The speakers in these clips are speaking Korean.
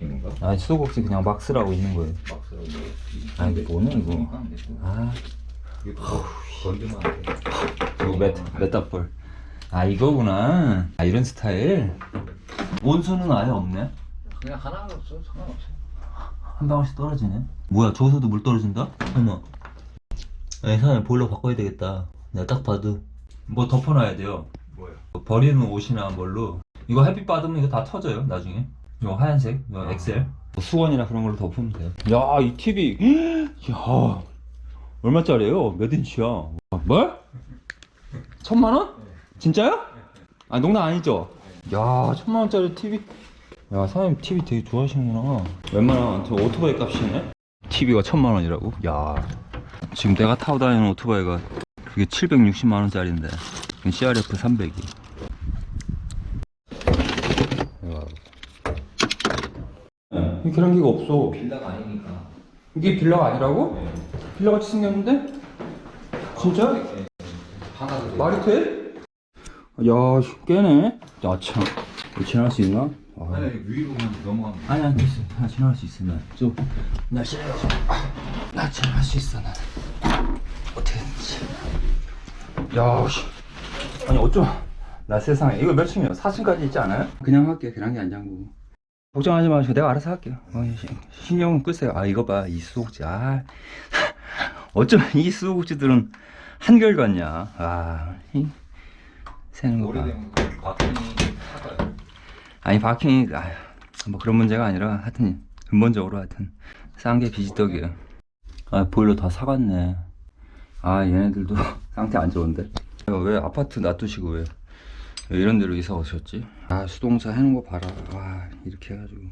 인가? 아니 수도꼭지 그냥 막 쓰라고 있는 거예요. 막스라고 아, 이게 뭐냐, 이거. 아 이거 건드면 안 돼. 이거 메, 메타폴. 아 이거구나. 아 이런 스타일? 온수는 아예 없네. 그냥 하나 없어 상관없어. 한 방울씩 떨어지네. 뭐야 저기서도 물 떨어진다? 어머 아니 사장님 보일러 바꿔야 되겠다. 내가 딱 봐도. 뭐 덮어놔야 돼요. 뭐야? 버리는 옷이나 뭘로. 이거 햇빛 받으면 이거 다 터져요 나중에 이거 하얀색 이거 아. 엑셀 뭐 수건이나 그런 걸로 덮으면 돼요 야 이 TV 야 얼마짜리예요? 몇 인치야 뭘? 천만 원? 진짜요? 아 농담 아니죠? 야 천만 원짜리 TV 야 사장님 TV 되게 좋아하시는구나 웬만하면 저 오토바이 값이네 TV가 천만 원이라고? 야 지금 내가 타고 다니는 오토바이가 그게 760만 원짜리인데 CRF 300이 이 계량기가 없어 빌라가 아니니까. 이게 빌라가 아니라고? 빌라 같이 생겼는데? 진짜? 하나도 말이 돼? 야, 씨, 깨네. 야, 참. 이거 지나갈 수 있나? 아. 아니 위로 그냥 넘어가면 돼. 아니, 아니, 됐어. 나 지나갈 수 있어, 나. 좀, 날씬해가지고. 아, 나 지나갈 수 있어, 나. 어떻게든지. 야, 씨. 아니, 어쩜. 나 세상에. 이거 몇 층이야? 4층까지 있지 않아요? 그냥 할게. 계량기 안 잠그고. 걱정하지 마시고 내가 알아서 할게요. 어, 시- 신경은 끄세요. 아, 이거 봐. 이 수도꼭지. 아. 어쩜 이 수도꼭지들은 한결 같냐. 아, 이 새는 거 봐. 오래되면 바퀴 사가요. 아니 바킹이 아, 뭐 그런 문제가 아니라 하여튼 근본적으로 하여튼 싼 게 비지떡이에요 아 보일러 다 사갔네 아 얘네들도 상태 안 좋은데 왜 아파트 놔두시고 왜, 왜 이런 데로 이사 오셨지? 아 수동차 해놓은 거 봐라. 와 이렇게 해가지고.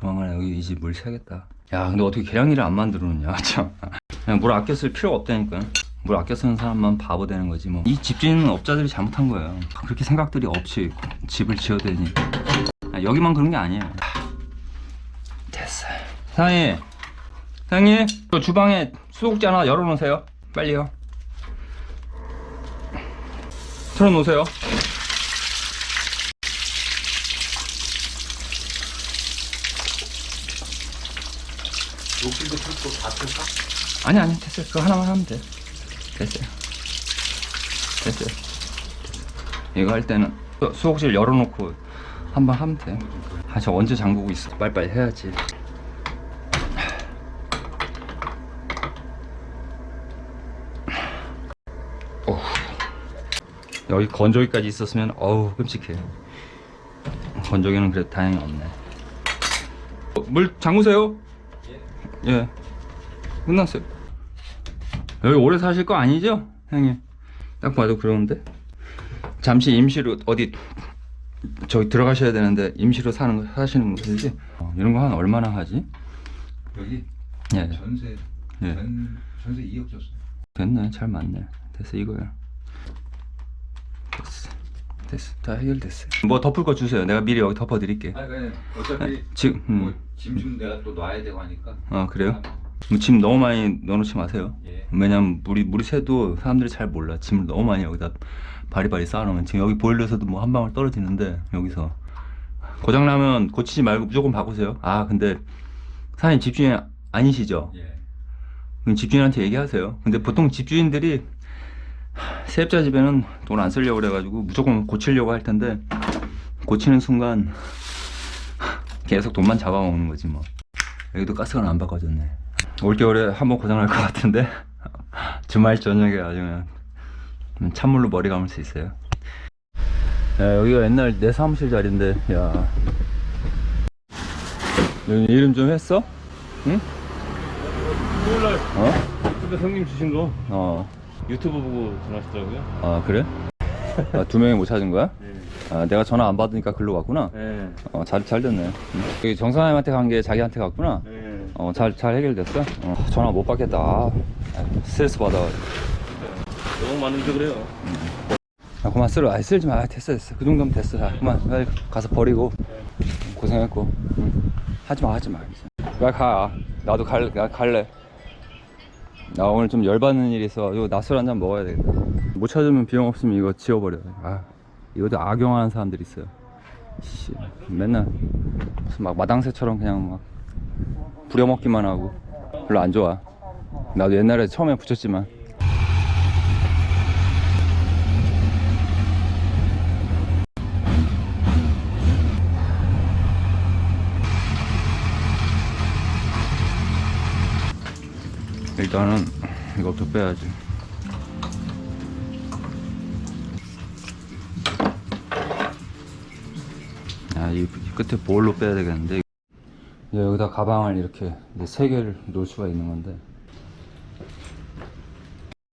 조만간에 여기 이 집물 새겠다. 야 근데 어떻게 계량기를 안 만들어놓냐? 참. 그냥 물 아껴 쓸 필요가 없다니까. 물 아껴 쓰는 사람만 바보 되는 거지 뭐. 이 집주인은 업자들이 잘못한 거예요. 그렇게 생각들이 없이 집을 지어대니. 아, 여기만 그런 게 아니에요. 됐어 사장님. 사장님 저 주방에 수도꼭지 하나 열어놓으세요. 빨리요 틀어놓으세요. 욕실도 틀고 다 틀까? 아니 아니 됐어요. 그거 하나만 하면 돼 됐어요. 됐어요. 이거 할 때는 수- 수옥실 열어놓고 한번 하면 돼 아 저 언제 잠그고 있어. 빨리빨리 해야지 여기 건조기까지 있었으면 어우 끔찍해 건조기는 그래도 다행히 없네 어, 물 잠그세요 예 끝났어요. 여기 오래 사실 거 아니죠? 형님. 딱 봐도 그러는데. 잠시 임시로 어디 저기 들어가셔야 되는데 임시로 사는 거 사시는 거지? 어, 이런 거 한 얼마나 하지? 여기 예. 전세 예. 전 전세 2억 줬어요. 됐네. 잘 맞네. 됐어 이거야. 됐어. 다 해결됐어요. 뭐 덮을 거 주세요. 내가 미리 여기 덮어 드릴게. 아니 그냥 어차피 지금 음. 뭐짐좀 내가 또 놔야 되고 하니까. 아 그래요? 뭐짐 너무 많이 넣어놓지 마세요. 예. 왜냐면 물이 물이 새도 사람들이 잘 몰라. 짐을 너무 많이 여기다 바리바리 쌓아놓으면 지금 여기 보일러에서도 뭐 한 방울 떨어지는데 여기서 고장 나면 고치지 말고 무조건 바꾸세요. 아 근데 사장님 집주인 아니시죠? 예. 그럼 집주인한테 얘기하세요. 근데 보통 집주인들이 세입자 집에는 돈 안 쓰려고 그래가지고 무조건 고치려고 할 텐데 고치는 순간 계속 돈만 잡아먹는 거지 뭐. 여기도 가스가 안 바꿔졌네. 올겨울에 한번 고장날 것 같은데 주말 저녁에 아주 그냥 찬물로 머리 감을 수 있어요. 야, 여기가 옛날 내 사무실 자리인데, 야. 여기 이름 좀 했어? 응? 토요일날 어? 그때 형님 주신 거 어. 유튜브 보고 전화하시더라고요. 아, 그래? 아, 두 명이 못 찾은 거야? 네. 아, 내가 전화 안 받으니까 글로 왔구나? 네. 어, 잘, 잘 됐네. 응. 여기 정사장님한테 간 게 자기한테 갔구나? 네. 어, 잘, 잘 해결됐어? 어, 전화 못 받겠다. 아, 스트레스 받아. 너무 많은데 그래요. 아, 그만 쓸어. 아, 쓸지 마. 아, 됐어, 됐어. 그 정도면 됐어. 자, 그만. 빨리 가서 버리고. 고생했고. 응. 하지 마, 하지 마. 나 가. 나도 갈, 나 갈래. 나 오늘 좀 열받는 일이 있어. 이거 낮술 한 잔 먹어야 되겠다. 못 찾으면 비용 없으면 이거 지워버려. 아, 이것도 악용하는 사람들 있어요. 씨, 맨날 무슨 막 마당새처럼 그냥 막 부려먹기만 하고 별로 안 좋아. 나도 옛날에 처음에 붙였지만 일단은 이것도 빼야지. 아, 이 끝에 볼로 빼야 되겠는데. 이제 여기다 가방을 이렇게 이제 세 개를 놓을 수가 있는 건데.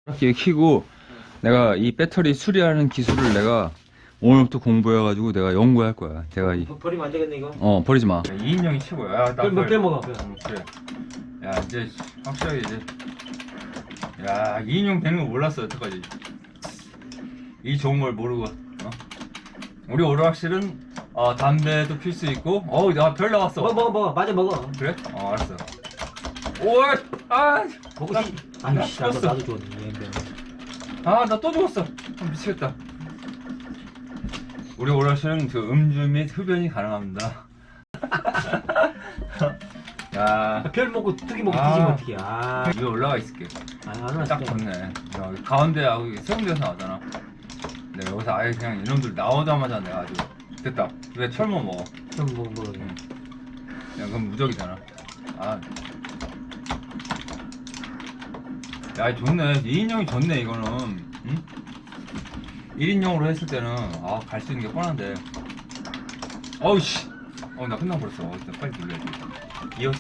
이렇게 키고 내가 이 배터리 수리하는 기술을 내가 오늘부터 공부해가지고 내가 연구할 거야. 제가 이, 버리면 안 되겠네 이거. 어, 버리지 마. 2인용이 최고야. 야, 나 그럼 몇 그걸- 빼먹어. 그래. 야 이제 확실하게 이제 야 2인용 되는 거 몰랐어 여태까지 이 좋은 걸 모르고 어? 우리 오락실은 어, 담배도 필수 있고 어우 나별 나왔어 먹어 먹어 먹어. 맞아 먹어. 그래? 어 알았어 오아 먹고 나- 싶. 나 아니 씨 나도 죽었어. 나도 좋았네. 아나 또 죽었어 아, 미치겠다 우리 오락실은 그 음주 및 흡연이 가능합니다 야 별 먹고 특이 먹고 아. 뒤지면 어떡해. 아. 위에 올라가 있을게 아, 안딱 좋네. 야, 가운데하고 이게 세운데서 나오잖아. 내가 여기서 아예 그냥 이놈들 나오자마자 내가 아주 됐다. 왜 철모 먹어? 좀 뭐, 뭐. 응. 야, 그럼 무적이잖아. 아. 야, 좋네. 2인용이 좋네, 이거는. 응? 1인용으로 했을 때는, 아, 갈 수 있는 게 뻔한데. 어우, 씨. 어, 나 끝나버렸어. 어, 일단 빨리 돌려야지. 이어